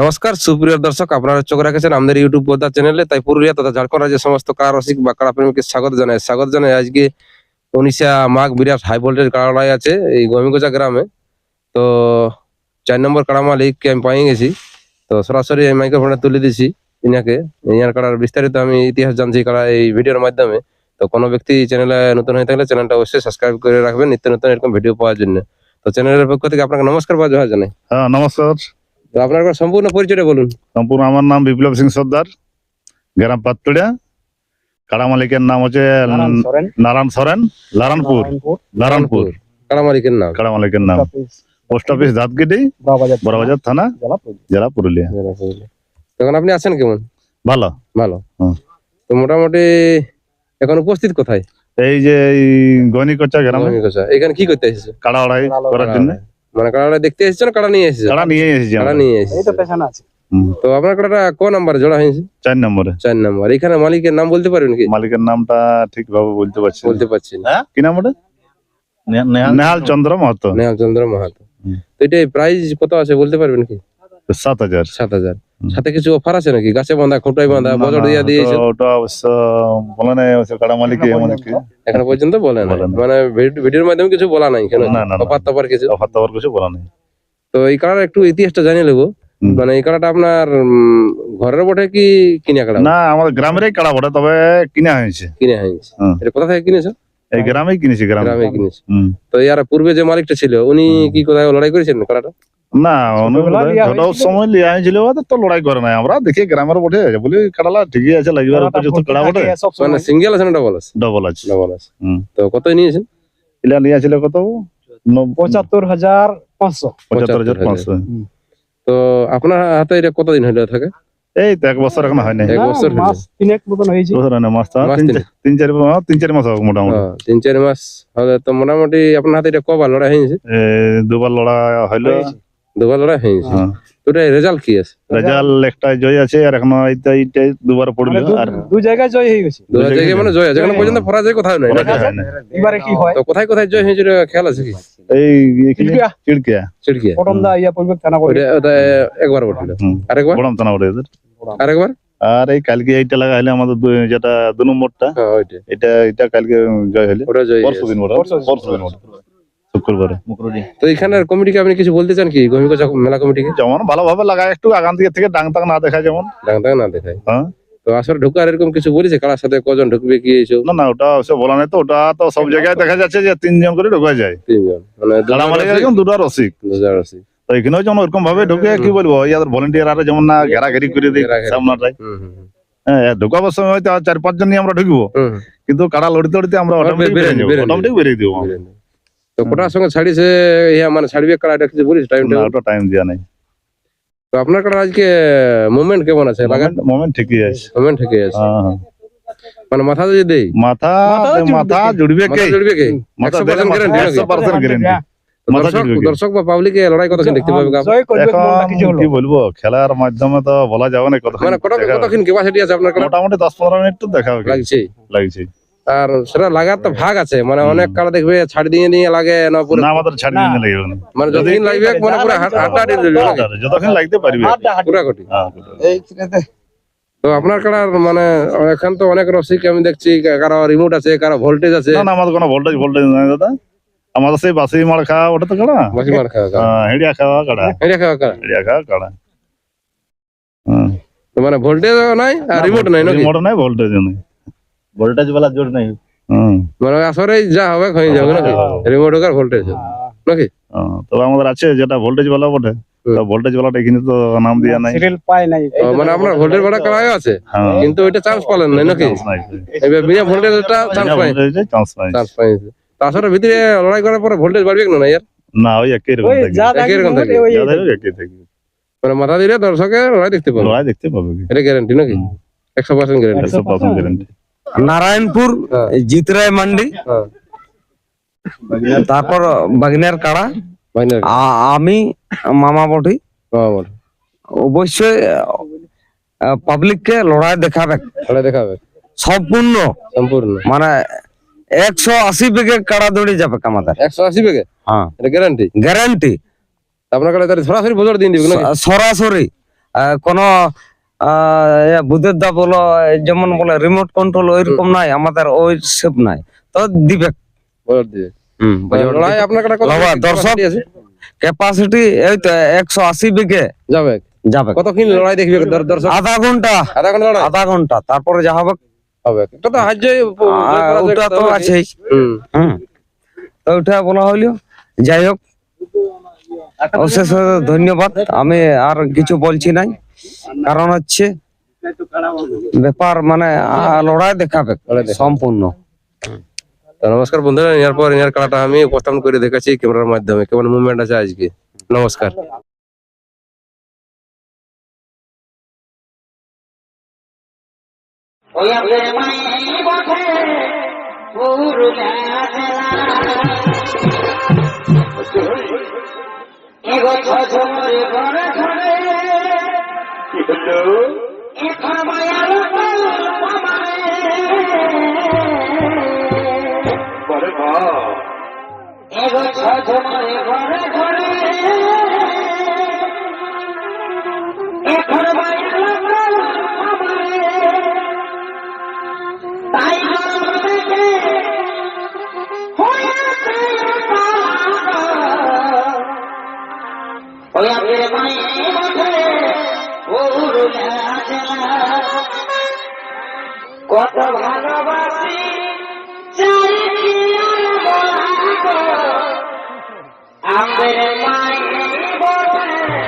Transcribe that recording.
নমস্কার, সুপ্রিয় দর্শক, আপনারা চোখ রাখেছেন আমাদের ইউটিউব বোধা চ্যানেলে। তাই পুরুলিয়া তথা ঝাড়খণ্ড রাজ্যের সমস্ত কারা রসিক বা কারা প্রেমীকে স্বাগত জানাই। স্বাগত জানাই আজকে উনিশা মাঘ বিরাট হাই ভোল্টেজ কাড়া আছে এই গমিগোজা গ্রামে। তো চার নম্বর কাড়া মালিককে আমি পাই গেছি। তো সরাসরি এই মাইক্রোফোনে তুলে দিছি ইনাকে। ইয়ার কাড়ার বিস্তারিত আমি ইতিহাস জানছি কাড়া এই ভিডিওর মাধ্যমে। তো কোনো ব্যক্তি চ্যানেলে নতুন হয়ে থাকলে চ্যানেলটা অবশ্যই সাবস্ক্রাইব করে রাখবেন। নিত্য নতুন এরকম ভিডিও পাওয়ার জন্য। তো চ্যানেলের পক্ষ থেকে আপনাকে নমস্কার বা জানাই। হ্যাঁ নমস্কার। তো আপনার সম্পূর্ণ পরিচয়টা বলুন। সম্পূর্ণ আমার নাম বিপ্লব সিং সর্দার গ্রাম পাতপুড়িয়া কাড়া মালিকের নাম হচ্ছে নারায়ণ সরেন। লারানপুর লারানপুর। কাড়া নাম। কাড়া নাম। পোস্ট অফিস দাঁতগিটি বড়বাজার থানা। জেলা পুরুলিয়া। তখন আপনি আছেন কেমন? ভালো। ভালো। তো মোটামুটি এখন উপস্থিত কোথায়? এই যে গনি কচা গ্রামে। এখানে কি করতে এসেছে? কাড়া লড়াই করার জন্য। মানে কাড়াটা দেখতে এসেছেন কাড়া নিয়ে এসেছ কাড়া নিয়ে এসেছি কাড়া নিয়ে এসেছ এই তো পেছনে আছে। তো আপনার কাড়াটা কোন নাম্বার জোড়া হয়েছে? চার নম্বরে। চার নাম্বার। এখানে মালিকের নাম বলতে পারবেন কি? মালিকের নামটা ঠিক ভাবে বলতে পারছি বলতে পারছি না। কি নাম ওটা? নেহাল চন্দ্র মাহাতো। নেহাল চন্দ্র মাহাতো। তো এটা প্রাইস কত আছে বলতে পারবেন কি? সাত হাজার। সাত হাজার। সাথে কিছু অফার আছে নাকি? গাছে বাঁধা খোঁটায় বাঁধা বজর দিয়া দিয়েছে ওটা- অবশ্য বলে নাই অবশ্য কাড়া মালিক এমন কি? এখনও পর্যন্ত বলে না নাই। মানে ভিডিওর মাধ্যমে কিছু বলা নাই কেন? না, না, না। অফার টফার কিছু? অফার টফার কিছু বলা নেই। তো এই কাড়ার একটু ইতিহাসটা জানিয়ে নেব। মানে এই কাড়াটা আপনার উম, ঘরের বটে কি কিনে কাড়া? না আমাদের গ্রামেরই কাড়া বটে তবে কিনা হয়েছে কিনে হয়েছে এটা কোথা থেকে কিনেছো? এই গ্রামেই কিনেছি গ্রামে। গ্রামে কিনেছে। তো ইয়ার পূর্বে যে মালিকটা ছিল উনি কি কোথায় লড়াই করেছেন কাড়াটা? না ওটাও সময় লিয়া হয়েছিল তো লড়াই করে নাই। আমরা দেখি গ্রামের বটে বলি কাড়ালা ঠিকই আছে লাগবে কাড়াটা উপযুক্ত বটে মানে সিঙ্গেল আছে না ডবল আছে? ডবল আছে। ডবল আছে। হুম। তো কতই নিয়েছেন? ইলা কত? পঁচাত্তর হাজার পাঁচশো। পঁচাত্তর হাজার পাঁচশো। তো আপনার হাতে এটা কতদিন হলো থাকে? এই তো এক বছর এখন হয় নাই এক না, বছর মাস তিনেক মতন হয়েছে। বছর না মাস তিন তিন। চার- তিন চার হ্যাঁ, তিন চার মাস হবে মোটামুটি। তিন চার মাস। হবে তো মোটামুটি আপনার হাতে এটা কবার লড়াই হয়েছে? এ, দুবার লড়া হইল। দুবার লড়াই হয়েছে। হ্যাঁ। রেজাল্ট কি আছে? রেজাল্ট একটা জয় আছে আর এখন এইটা এইটা দুবার পড়ল মানে আর দু জায়গায় জয় হয়ে গেছে। দু জায়গায় জায়গায় মানে জয় আছে যেখানে পর্যন্ত পরাজয় কোথাও নাই পরাজয় হয় না। এবারে কি হয়? তো কোথায় কোথায় জয় হয়েছে খেয়াল আছে কি? এই চিড়কিয়া চিড়কিয়া চিড়কিয়া দা ইয়া পড়বে থানা করে একবার উঠল হুম। আরেকবার? বড়ম থানা এদের। আরেকবার? আর এই কালকে এইটা লাগা হলে আমাদের দু- যেটা দু নম্বরটা হ্যাঁ এটা এটা কালকে জয় হলে। ওটা জয় পরশু দিন ওটা পরশু দিন। ওটা শুক্রবারে তো এখানের কমিটিকে আপনি কিছু বলতে চান কি? গহিমিকা মেলা কমিটিকে? যেমন ভালোভাবে লাগায় একটু আগান দিকে থেকে ডাং টাং না দেখা যেমন। ডাক্তার না দেখায়? হ্যাঁ। তো আসলে ঢোকার এরকম কিছু বলেছে? কারার সাথে কজন ঢুকবে কি এইসব? না না ওটা সে বলা নাই তো ওটা তো সব জায়গায় দেখা যাচ্ছে যে তিনজন করে ঢোকা যায়। তিনজন। মানে মালিক দুটো রসিক। তো এখানেও যেমন ওরকম ভাবে ঢুকে কি বলব ইয়াদের ভলেন্টিয়ার আরে যেমন না ঘেরাঘেরি করে। হ্যাঁ ঢোকাবার সময় হয়তো আর চার পাঁচ জন নিয়ে আমরা ঢুকবো। কিন্তু কাড়া লড়িতে লড়িতে আমরা অটোমেটিক বেরিয়ে বেরিয়ে অটোমেটিক দিব। আমরা। তো কোটার সঙ্গে ছাড়িছে ইয়া মানে ছাড়বে কারা এটা কিছু বলিস টাইম না ওটা টাইম দেওয়া নেই। তো আপনার কারা আজকে মুভমেন্ট কেমন আছে? লাগা মোমেন্ট ঠিকই আছে। মুভমেন্ট ঠিকই আছে। হ্যাঁ, হ্যাঁ। মানে মাথা যদি দেই? মাথা মাথা জুড়বে কে? জুড়বে কে? মাথা জুড়বে কে? 100% দিলে মাথা guarantee নাকি? 100% guarantee। হ্যাঁ, দর্শক বা পাবলিকে লড়াই কতক্ষণ দেখতে পাবে কি বলব? খেলার মাধ্যমে তো বলা যাবে না কত মানে কত কতক্ষণ ক্যাপাসিটি আছে আপনার মোটামুটি দশ পনেরো মিনিট তো দেখা লাগছে। লাগছে। আর সেটা লাগার তো ভাগ আছে। মানে অনেক কারা দেখবে ছাড় দিয়ে নিয়ে লাগে না পুরো না আমাদের ছাড় না। দিতে মানে যতদিন লাগবে মানে পুরো হাট দিয়ে দেবে। যতক্ষণ লাগতে পারবে। হাড্ডা হাড্ডি। পুরা কোটি। হ্যাঁ, তো আপনার কারার মানে এখন তো অনেক রসিক আমি দেখছি কারও রিমোট আছে কারও ভোল্টেজ আছে। না না আমাদের কোনো ভোল্টেজ ভোল্টেজ নাই দাদা। আমাদের সেই বাসি মার খাওয়া ওটা তো কাড়া? বাসি মার খাওয়া। হ্যাঁ, হেড়িয়া খাওয়া কাড়া। এটা খাওয়া কারা। হেড়িয়া খাওয়া কাড়া। হ্যাঁ মানে ভোল্টেজ নাই আর রিমোট নাই রিমোট নাই ভোল্টেজ নাই। ভোল্টেজ বালা জোর নাই মানে যা হবে নাকি? ভোল্টেজ নাকি? তবে আমাদের আছে যেটা ভোল্টেজ বটে। ভোল্টেজ মানে আপনার ভোল্টেজ আছে। কিন্তু ভিতরে লড়াই পরে ভোল্টেজ বাড়বে না মানে মাথা দিলে দর্শকের লড়াই দেখতে পাবে। দেখতে পাবে। নাকি? একশো পার্সেন্ট পার্সেন্ট নারায়ণপুর হ্যাঁ। জিতরায় মান্ডি হ্যাঁ। তারপর বাগনের কাড়া আমি মামা বটি। অবশ্যই পাবলিককে লড়াই দেখাবে। লড়াই দেখাবে। সম্পূর্ণ। সম্পূর্ণ। মানে একশো আশি বেগে কাড়া দৌড়ে যাবে আমাদের একশো আশি বেগে হ্যাঁ। এটা গ্যারান্টি গ্যারান্টি আপনার কাছে সরাসরি ভোজর দিন সরাসরি আহ, কোনো বুধের দা বলো যেমন বলে রিমোট কন্ট্রোল ওইরকম নাই আমাদের ওই সেপ নাই। তো দিবে। হুম আপনার কাটা দর্শক- ক্যাপাসিটি এই তো একশো আশি বিঘে। যাবে। যাবে। কতক্ষণ লড়াই দেখবে দর্শক? আধা ঘণ্টা। আধা ঘণ্টা আধা ঘণ্টা তারপরে যা হবে। হবে। এটা তো হাজ্য ওটা তো আছেই। হুম। হুম। তো ওটা বলা হইল। যাই হোক। অশেষ ধন্যবাদ। আমি আর কিছু বলছি নাই। কারণ হচ্ছে ব্যাপার মানে লড়াই দেখাবে সম্পূর্ণ। নমস্কার বন্ধুরা ইয়ার পর ইয়ার খেলাটা আমি উপস্থাপন করে দেখাচ্ছি ক্যামেরার মাধ্যমে। কেমন মুভমেন্ট আছে আজকে? নমস্কার। এগো ঘরে ঘরে এখন মায়ার এগো ঘরে ঘরে। কত ভালোবাসি আমাদের মায়ের বলে